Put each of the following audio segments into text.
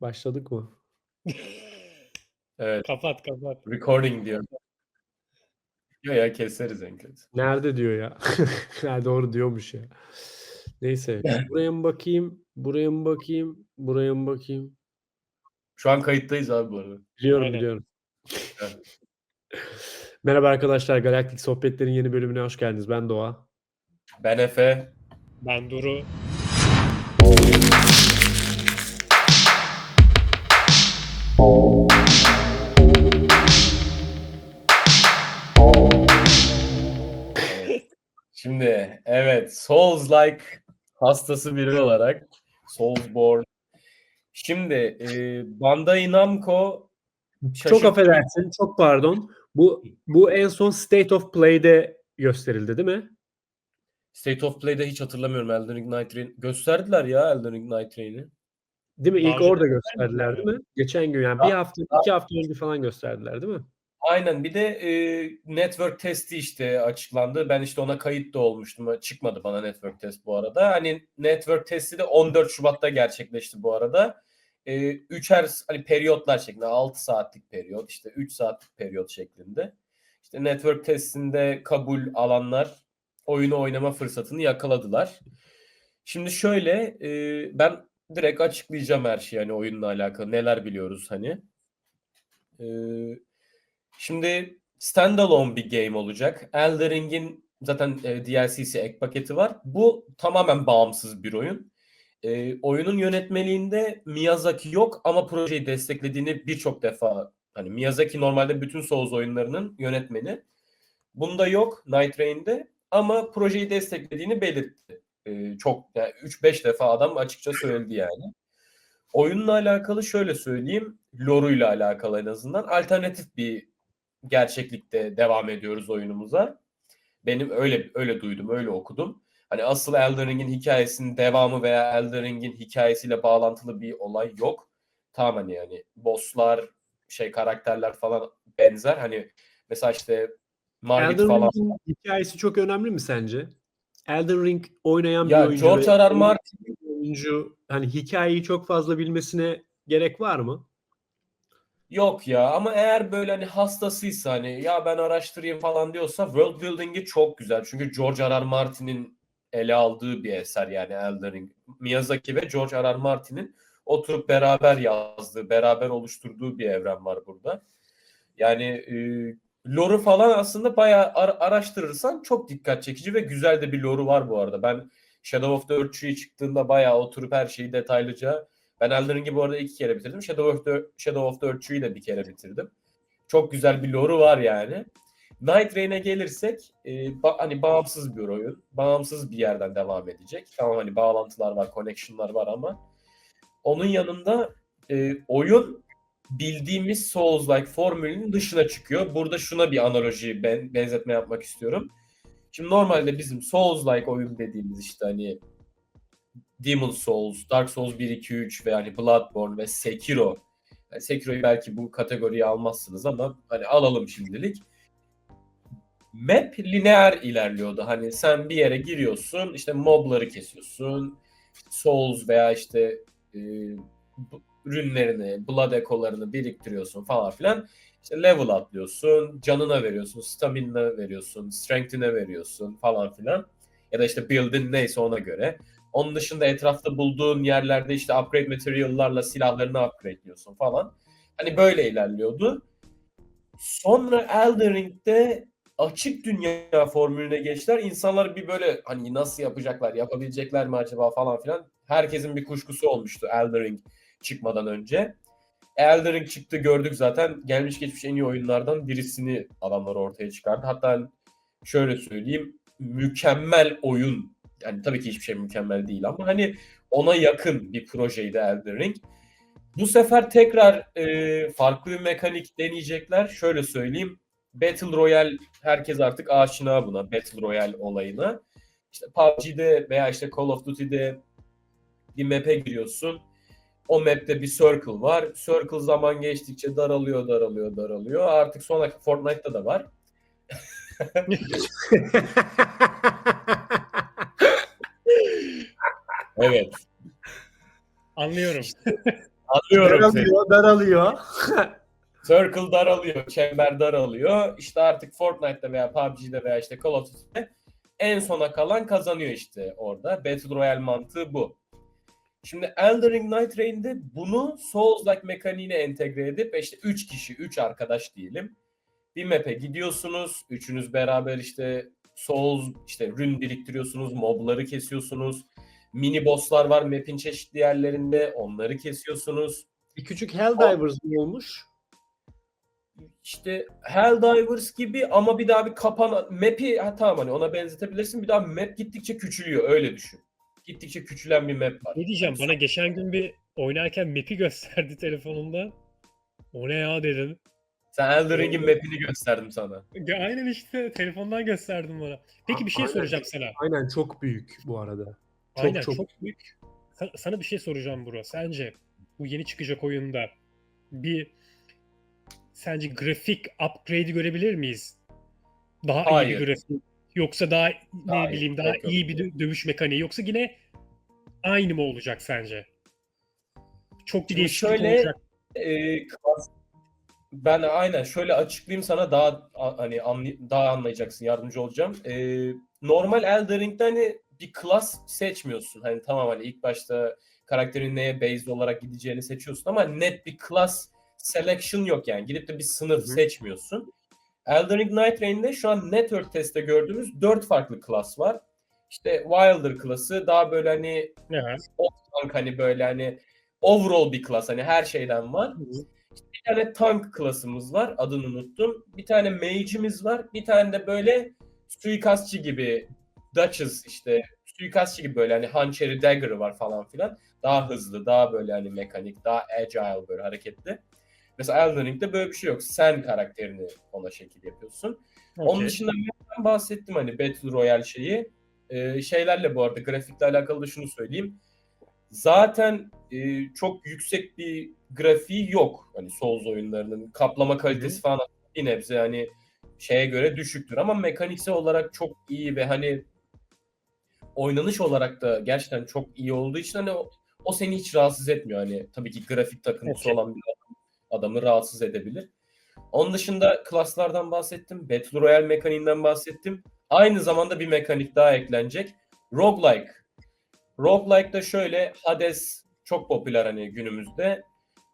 Başladık mı? Evet. Kapat kapat. Recording diyor. Ya ya keseriz en kötü. Nerede diyor ya? ha, doğru diyormuş ya. Neyse. Buraya mı bakayım? Buraya mı bakayım? Buraya mı bakayım? Şu an kayıttayız abi bu arada. Biliyorum Aynen. biliyorum. Evet. Merhaba arkadaşlar. Galaktik Sohbetler'in yeni bölümüne hoş geldiniz. Ben Doğa. Ben Efe. Ben Duru. Souls-like hastası biri olarak Soulsborne. Şimdi e, Bandai Namco Çok şaşırtıcı- affedersin. Çok pardon. Bu bu en son State of Play'de gösterildi değil mi? State of Play'de hiç hatırlamıyorum Elden Ring Night Rain. Gösterdiler ya Elden Ring Night Rain'i. Değil mi? İlk Daha orada gösterdiler değil mi? mi? Geçen gün yani bir hafta, iki hafta önce falan gösterdiler değil mi? Aynen bir de e, network testi işte açıklandı. Ben işte ona kayıt da olmuştum. Çıkmadı bana network test bu arada. Hani network testi de 14 Şubat'ta gerçekleşti bu arada. E, üçer hani periyotlar şeklinde 6 saatlik periyot işte 3 saatlik periyot şeklinde. İşte network testinde kabul alanlar oyunu oynama fırsatını yakaladılar. Şimdi şöyle e, ben direkt açıklayacağım her şeyi hani oyunla alakalı neler biliyoruz hani. E, Şimdi standalone bir game olacak. Elden Ring'in zaten e, DLC'si ek paketi var. Bu tamamen bağımsız bir oyun. E, oyunun yönetmeliğinde Miyazaki yok ama projeyi desteklediğini birçok defa hani Miyazaki normalde bütün Souls oyunlarının yönetmeni. Bunda yok Night Rain'de ama projeyi desteklediğini belirtti. E, çok yani 3-5 defa adam açıkça söyledi yani. Oyunla alakalı şöyle söyleyeyim. Lore'uyla alakalı en azından alternatif bir gerçeklikte devam ediyoruz oyunumuza. Benim öyle öyle duydum, öyle okudum. Hani asıl Elden Ring'in hikayesinin devamı veya Elden Ring'in hikayesiyle bağlantılı bir olay yok. Tamam hani yani bosslar, şey karakterler falan benzer. Hani mesela işte Margit Elden falan. Ring'in hikayesi çok önemli mi sence? Elden Ring oynayan bir Ya oyuncu George ve R. R. Martin bir oyuncu hani hikayeyi çok fazla bilmesine gerek var mı? Yok ya ama eğer böyle hani hastasıysa hani ya ben araştırayım falan diyorsa world building'i çok güzel. Çünkü George R. R. Martin'in ele aldığı bir eser yani Elden Ring. Miyazaki ve George R. R. Martin'in oturup beraber yazdığı, beraber oluşturduğu bir evren var burada. Yani e, lore'u falan aslında bayağı ar- araştırırsan çok dikkat çekici ve güzel de bir lore'u var bu arada. Ben Shadow of the Earth çıktığında bayağı oturup her şeyi detaylıca ben Elden Ring'i bu arada iki kere bitirdim. Shadow of the, Shadow of the Earth Tree'yi de bir kere bitirdim. Çok güzel bir lore'u var yani. Night Rain'e gelirsek e, ba- hani bağımsız bir oyun. Bağımsız bir yerden devam edecek. Tamam hani bağlantılar var, connection'lar var ama onun yanında e, oyun bildiğimiz Souls-like formülünün dışına çıkıyor. Burada şuna bir analoji, ben, benzetme yapmak istiyorum. Şimdi normalde bizim Souls-like oyun dediğimiz işte hani Demon Souls, Dark Souls 1, 2, 3 ve hani Bloodborne ve Sekiro. Yani Sekiro'yu belki bu kategoriye almazsınız ama hani alalım şimdilik. Map lineer ilerliyordu. Hani sen bir yere giriyorsun, işte mobları kesiyorsun. Souls veya işte e, ürünlerini, blood ekolarını biriktiriyorsun falan filan. İşte level atlıyorsun, canına veriyorsun, stamina veriyorsun, strength'ine veriyorsun falan filan. Ya da işte build'in neyse ona göre. Onun dışında etrafta bulduğun yerlerde işte upgrade material'larla silahlarını upgrade'liyorsun falan. Hani böyle ilerliyordu. Sonra Elden Ring'de açık dünya formülüne geçtiler. İnsanlar bir böyle hani nasıl yapacaklar, yapabilecekler mi acaba falan filan. Herkesin bir kuşkusu olmuştu Elden Ring çıkmadan önce. Elden Ring çıktı gördük zaten. Gelmiş geçmiş en iyi oyunlardan birisini adamlar ortaya çıkardı. Hatta şöyle söyleyeyim mükemmel oyun. Yani tabii ki hiçbir şey mükemmel değil ama hani ona yakın bir projeydi Elden Ring. Bu sefer tekrar e, farklı bir mekanik deneyecekler. Şöyle söyleyeyim. Battle Royale herkes artık aşina buna Battle Royale olayına. İşte PUBG'de veya işte Call of Duty'de bir map'e giriyorsun. O map'te bir circle var. Circle zaman geçtikçe daralıyor, daralıyor, daralıyor. Artık sonra Fortnite'da da var. Evet. Anlıyorum. Anlıyorum seni. daralıyor, daralıyor. Circle daralıyor, çember daralıyor. İşte artık Fortnite'da veya PUBG'de veya işte Call of Duty'de en sona kalan kazanıyor işte orada. Battle Royale mantığı bu. Şimdi Elden Ring Night Reign'de bunu Souls-like mekaniğine entegre edip işte 3 kişi, 3 arkadaş diyelim. Bir map'e gidiyorsunuz. Üçünüz beraber işte Souls, işte rün biriktiriyorsunuz, mobları kesiyorsunuz. Mini bosslar var map'in çeşitli yerlerinde. Onları kesiyorsunuz. Bir küçük Helldivers mı olmuş? İşte Helldivers gibi ama bir daha bir kapan map'i ha, tamam hani ona benzetebilirsin. Bir daha map gittikçe küçülüyor öyle düşün. Gittikçe küçülen bir map var. Ne diyeceğim bana geçen gün bir oynarken map'i gösterdi telefonunda. O ne ya dedim. Sen Elden Ring'in map'ini gösterdim sana. Ya Aynen işte telefondan gösterdim bana. Peki bir şey Aynen. soracağım sana. Aynen çok büyük bu arada. Çok Aynen çok, çok, büyük. Sa- Sana bir şey soracağım bro. Sence bu yeni çıkacak oyunda bir sence grafik upgrade'i görebilir miyiz? Daha iyi Hayır. bir grafik yoksa daha Hayır, ne bileyim daha yok, iyi bir dö- dövüş mekaniği yoksa yine aynı mı olacak sence? Çok bir Şimdi değişiklik şöyle- olacak. Klas- ben aynen şöyle açıklayayım sana daha hani anlay- daha anlayacaksın yardımcı olacağım. Ee, normal Elden Ring'de hani bir klas seçmiyorsun. Hani tamam hani ilk başta karakterin neye based olarak gideceğini seçiyorsun ama net bir klas selection yok yani. Gidip de bir sınıf Hı hı. seçmiyorsun. Elden Ring Night Reign'de şu an network testte gördüğümüz dört farklı klas var. İşte Wilder klası daha böyle hani tank hani böyle hani overall bir klas hani her şeyden var. Bir tane tank klasımız var adını unuttum. Bir tane mage'imiz var. Bir tane de böyle suikastçı gibi Duchess işte suikastçı gibi böyle hani hançeri dagger'ı var falan filan. Daha hızlı, daha böyle hani mekanik, daha agile böyle hareketli. Mesela Elden Ring'de böyle bir şey yok. Sen karakterini ona şekil yapıyorsun. Onun okey. dışında ben bahsettim hani Battle Royale şeyi. Ee, şeylerle bu arada grafikle alakalı da şunu söyleyeyim. Zaten e, çok yüksek bir grafiği yok. Hani Souls oyunlarının kaplama kalitesi falan bir nebze hani şeye göre düşüktür ama mekaniksel olarak çok iyi ve hani oynanış olarak da gerçekten çok iyi olduğu için hani o, o seni hiç rahatsız etmiyor. Hani tabii ki grafik takıntısı Okey. olan bir adam adamı rahatsız edebilir. Onun dışında klaslardan bahsettim. Battle Royale mekaniğinden bahsettim. Aynı zamanda bir mekanik daha eklenecek. Roguelike. Roguelike da şöyle Hades çok popüler hani günümüzde.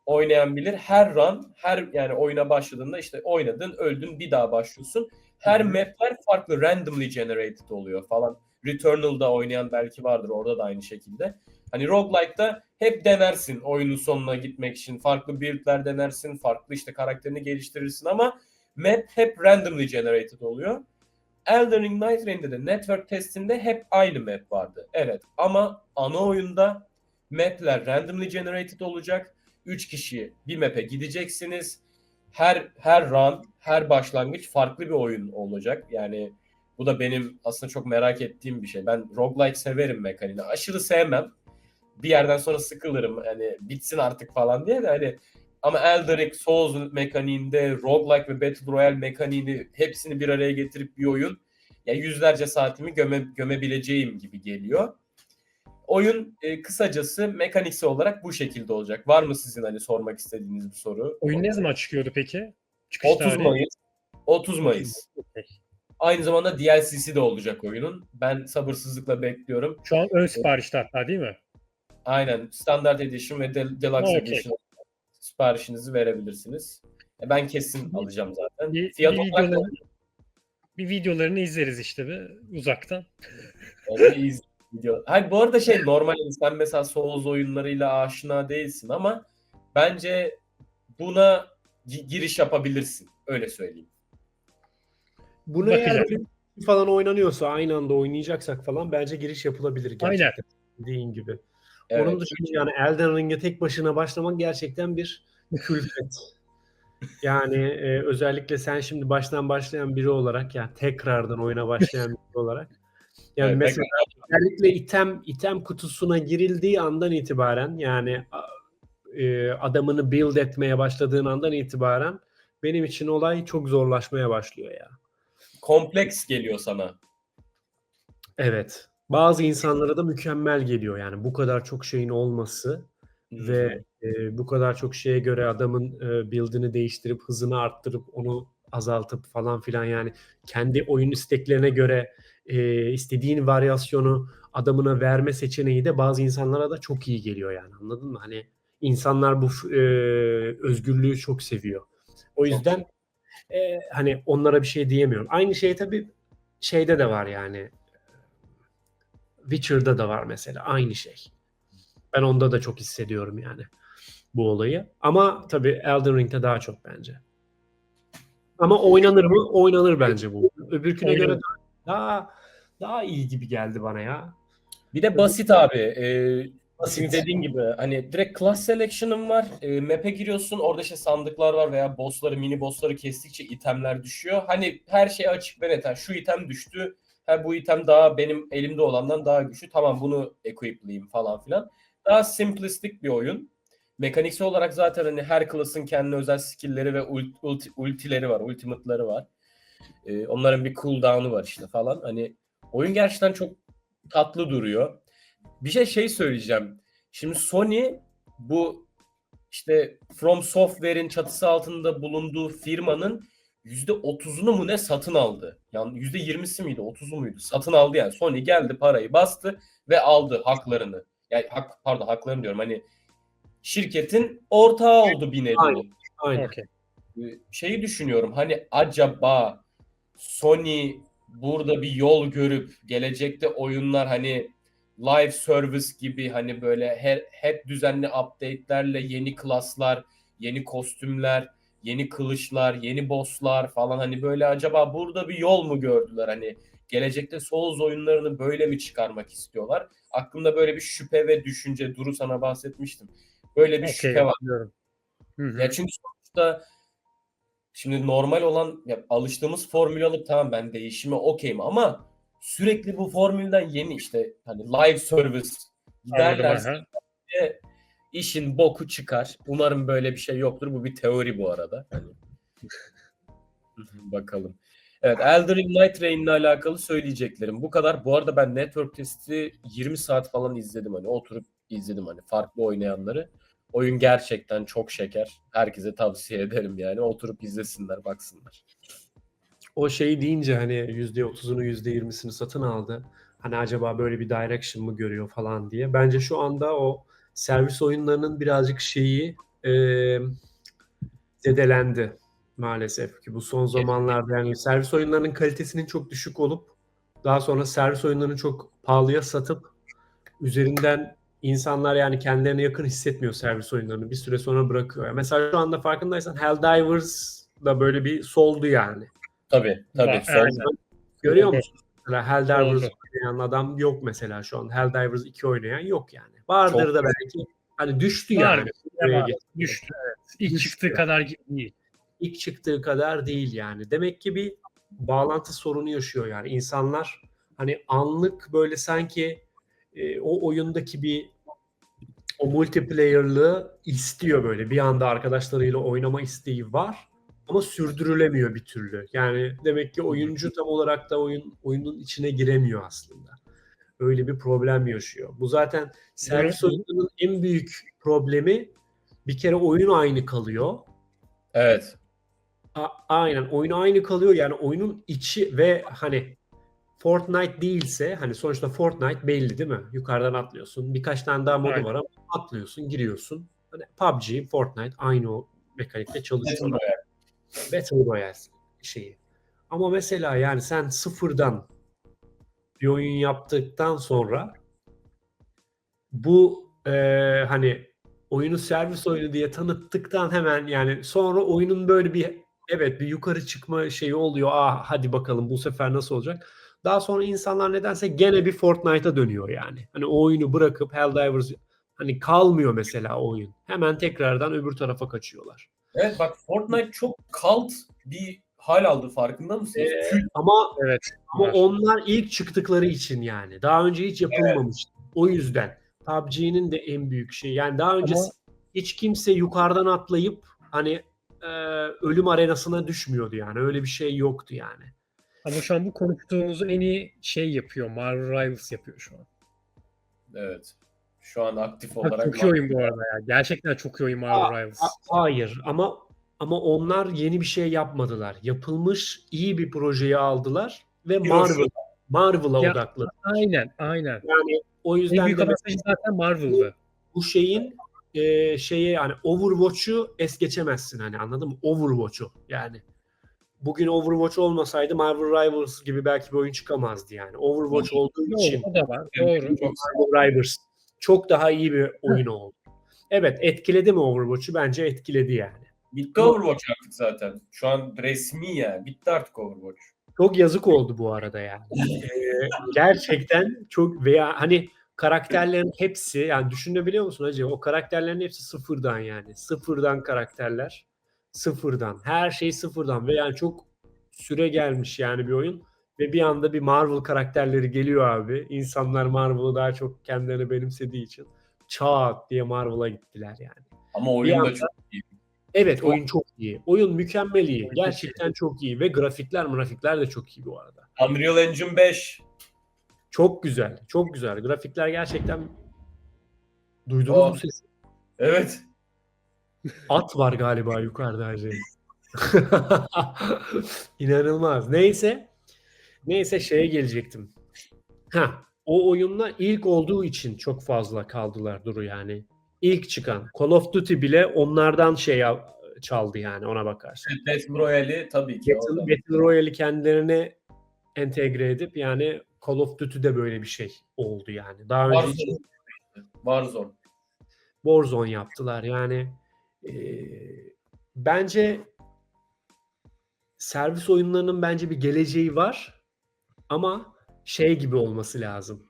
Oynayan bilir. Her run, her yani oyuna başladığında işte oynadın, öldün, bir daha başlıyorsun. Her mapler farklı randomly generated oluyor falan. Returnal'da oynayan belki vardır. Orada da aynı şekilde. Hani roguelike'da hep denersin oyunun sonuna gitmek için. Farklı build'ler denersin. Farklı işte karakterini geliştirirsin ama map hep randomly generated oluyor. Elden Ring Night de network testinde hep aynı map vardı. Evet ama ana oyunda mapler randomly generated olacak. 3 kişi bir map'e gideceksiniz. Her her run, her başlangıç farklı bir oyun olacak. Yani bu da benim aslında çok merak ettiğim bir şey. Ben roguelike severim mekaniğini. Aşırı sevmem. Bir yerden sonra sıkılırım. Hani bitsin artık falan diye de hani ama Elden Ring Souls mekaniğinde roguelike ve Battle Royale mekaniğini hepsini bir araya getirip bir oyun ya yüzlerce saatimi göme, gömebileceğim gibi geliyor. Oyun e, kısacası mekaniksel olarak bu şekilde olacak. Var mı sizin hani sormak istediğiniz bir soru? Oyun ne zaman çıkıyordu peki? Çıkış 30 tarihi? Mayıs. 30 Mayıs. Okey. Aynı zamanda DLC'si de olacak oyunun. Ben sabırsızlıkla bekliyorum. Şu an ön siparişte hatta değil mi? Aynen Standard Edition ve Del- Deluxe Okey. Edition siparişinizi verebilirsiniz. E, ben kesin alacağım zaten. Bir, Fiyat bir, olarak da videolarını, bir videolarını izleriz işte bir uzaktan. Onu iz- video. Hayır bu arada şey normal sen mesela Souls oyunlarıyla aşina değilsin ama bence buna gi- giriş yapabilirsin. Öyle söyleyeyim. Bunu eğer Bakacağım. böyle bir falan oynanıyorsa aynı anda oynayacaksak falan bence giriş yapılabilir gerçekten. Aynen. Dediğin gibi. Evet. Onun dışında yani Elden Ring'e tek başına başlamak gerçekten bir külfet. yani e, özellikle sen şimdi baştan başlayan biri olarak yani tekrardan oyuna başlayan biri olarak yani Evet, mesela özellikle item item kutusuna girildiği andan itibaren yani e, adamını build etmeye başladığın andan itibaren benim için olay çok zorlaşmaya başlıyor ya. Kompleks geliyor sana. Evet. Bazı insanlara da mükemmel geliyor yani bu kadar çok şeyin olması Hmm. ve e, bu kadar çok şeye göre adamın e, build'ini değiştirip hızını arttırıp onu azaltıp falan filan yani kendi oyun isteklerine göre e, istediğin varyasyonu adamına verme seçeneği de bazı insanlara da çok iyi geliyor yani anladın mı? Hani insanlar bu e, özgürlüğü çok seviyor. O yüzden e, hani onlara bir şey diyemiyorum. Aynı şey tabii şeyde de var yani. Witcher'da da var mesela aynı şey. Ben onda da çok hissediyorum yani bu olayı. Ama tabii Elden Ring'de daha çok bence. Ama oynanır mı? Oynanır bence bu. Öbürküne Oynanır. göre daha daha iyi gibi geldi bana ya. Bir de basit abi. Ee. Senin dediğin gibi hani direkt class selection'ın var. E, map'e giriyorsun. Orada işte sandıklar var veya bossları, mini bossları kestikçe itemler düşüyor. Hani her şey açık ve net. Ha, şu item düştü. Ha, bu item daha benim elimde olandan daha güçlü. Tamam bunu equipleyeyim falan filan. Daha simplistik bir oyun. Mekaniksel olarak zaten hani her class'ın kendine özel skill'leri ve ult- ulti- ultileri var, ultimate'ları var. Ee, onların bir cooldown'u var işte falan. Hani oyun gerçekten çok tatlı duruyor. Bir şey şey söyleyeceğim. Şimdi Sony bu işte From Software'in çatısı altında bulunduğu firmanın %30'unu mu ne satın aldı. Yani %20'si miydi, 30'u muydu? Satın aldı yani. Sony geldi parayı bastı ve aldı haklarını. Yani hak, pardon haklarını diyorum. Hani şirketin ortağı oldu bir nevi. Aynen. Aynen. Ee, şeyi düşünüyorum hani acaba Sony burada bir yol görüp gelecekte oyunlar hani live service gibi hani böyle her, hep düzenli update'lerle yeni klaslar, yeni kostümler, yeni kılıçlar, yeni bosslar falan hani böyle acaba burada bir yol mu gördüler hani gelecekte Souls oyunlarını böyle mi çıkarmak istiyorlar? Aklımda böyle bir şüphe ve düşünce Duru sana bahsetmiştim. Böyle bir Okey. şüphe var. hı. Ya çünkü sonuçta şimdi normal olan ya alıştığımız formülü alıp tamam ben değişime okeyim ama sürekli bu formülden yeni işte hani live service aha. işin boku çıkar. Umarım böyle bir şey yoktur. Bu bir teori bu arada. Hani. Bakalım. Evet Elden Ring Night Rain'le alakalı söyleyeceklerim. Bu kadar. Bu arada ben network testi 20 saat falan izledim. Hani oturup izledim hani farklı oynayanları. Oyun gerçekten çok şeker. Herkese tavsiye ederim yani. Oturup izlesinler, baksınlar. O şey deyince hani %30'unu %20'sini satın aldı. Hani acaba böyle bir direction mı görüyor falan diye. Bence şu anda o servis oyunlarının birazcık şeyi e, zedelendi maalesef ki bu son zamanlarda yani servis oyunlarının kalitesinin çok düşük olup daha sonra servis oyunlarını çok pahalıya satıp üzerinden insanlar yani kendilerine yakın hissetmiyor servis oyunlarını. Bir süre sonra bırakıyor. Mesela şu anda farkındaysan Helldivers da böyle bir soldu yani. Tabii, tabii. Son- aynen. Görüyor Doğru. musun? Mesela Helldivers oynayan adam yok mesela şu an. Helldivers 2 oynayan yok yani. Vardır Çok- da belki hani düştü Var, yani. Düştü evet. İlk Düştü. çıktığı kadar değil. İlk çıktığı kadar değil yani. Demek ki bir bağlantı sorunu yaşıyor yani. İnsanlar hani anlık böyle sanki e, o oyundaki bir o multiplayer'lığı istiyor böyle. Bir anda arkadaşlarıyla oynama isteği var ama sürdürülemiyor bir türlü. Yani demek ki oyuncu tam olarak da oyun oyunun içine giremiyor aslında. Öyle bir problem yaşıyor. Bu zaten servis Evet. oyunlarının en büyük problemi bir kere oyun aynı kalıyor. Evet. A- aynen oyun aynı kalıyor yani oyunun içi ve hani Fortnite değilse hani sonuçta Fortnite belli değil mi? Yukarıdan atlıyorsun. Birkaç tane daha modu Aynen. var ama atlıyorsun, giriyorsun. Hani PUBG, Fortnite aynı o mekanikle çalışıyor. Royale. Battle Royale şeyi. Ama mesela yani sen sıfırdan bir oyun yaptıktan sonra bu eee, hani oyunu servis oyunu diye tanıttıktan hemen yani sonra oyunun böyle bir evet bir yukarı çıkma şeyi oluyor. Ah hadi bakalım bu sefer nasıl olacak? Daha sonra insanlar nedense gene bir Fortnite'a dönüyor yani. Hani o oyunu bırakıp Helldivers hani kalmıyor mesela oyun. Hemen tekrardan öbür tarafa kaçıyorlar. Evet bak Fortnite çok cult bir hal aldı farkında mısınız? Ee, Kült ama Evet. Ama onlar ilk çıktıkları için yani. Daha önce hiç yapılmamıştı. O yüzden PUBG'nin de en büyük şeyi. Yani daha önce Ama- hiç kimse yukarıdan atlayıp hani e, ölüm arenasına düşmüyordu yani. Öyle bir şey yoktu yani. Ama şu an bu konuştuğumuzu en iyi şey yapıyor. Marvel Rivals yapıyor şu an. Evet. Şu an aktif olarak. çok iyi oyun bu arada ya. Gerçekten çok iyi oyun Marvel Rivals. Ha- Hayır ama ama onlar yeni bir şey yapmadılar. Yapılmış iyi bir projeyi aldılar ve Marvel. Marvel'a odaklı. Aynen, aynen. Yani o En yüzden büyük de avantajı zaten Marvel'dı. bu şeyin e, şeye yani Overwatch'u es geçemezsin hani anladın mı? Overwatch'u yani. Bugün Overwatch olmasaydı Marvel Rivals gibi belki bir oyun çıkamazdı yani. Overwatch olduğu için Doğru, o da var. Doğru. Marvel Rivals çok daha iyi bir oyun oldu. Evet etkiledi mi Overwatch'u? Bence etkiledi yani. Bitti Overwatch artık zaten. Şu an resmi ya. Bitti artık Overwatch. Çok yazık oldu bu arada yani. Ee, gerçekten çok veya hani karakterlerin hepsi yani düşünebiliyor musun hacı? O karakterlerin hepsi sıfırdan yani. Sıfırdan karakterler. Sıfırdan. Her şey sıfırdan ve yani çok süre gelmiş yani bir oyun. Ve bir anda bir Marvel karakterleri geliyor abi. İnsanlar Marvel'ı daha çok kendilerini benimsediği için çat diye Marvel'a gittiler yani. Ama oyun Bir da anda- çok iyi. Evet Çok- oyun çok iyi. Oyun mükemmel iyi. Gerçekten çok iyi ve grafikler grafikler de çok iyi bu arada. Unreal Engine 5. Çok güzel. Çok güzel. Grafikler gerçekten duydunuz Aa. mu sesi? Evet. At var galiba yukarıda hacı. İnanılmaz. Neyse. Neyse şeye gelecektim. Ha, o oyunla ilk olduğu için çok fazla kaldılar Duru yani. İlk çıkan Call of Duty bile onlardan şey çaldı yani ona bakarsan. Battle Royale'i tabii ki. Battle. Battle Royale'i kendilerine entegre edip yani Call of Duty'de böyle bir şey oldu yani. Daha önce hiç Warzone. Warzone. Warzone yaptılar. Yani e, bence servis oyunlarının bence bir geleceği var ama şey gibi olması lazım.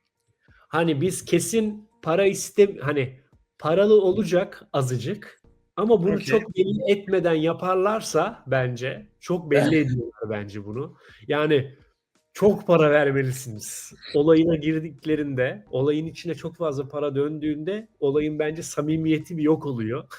Hani biz kesin para istem hani paralı olacak azıcık ama bunu Okey. çok belli etmeden yaparlarsa bence çok belli ediyorlar bence bunu. Yani çok para vermelisiniz. Olayına girdiklerinde, olayın içine çok fazla para döndüğünde olayın bence samimiyeti bir yok oluyor.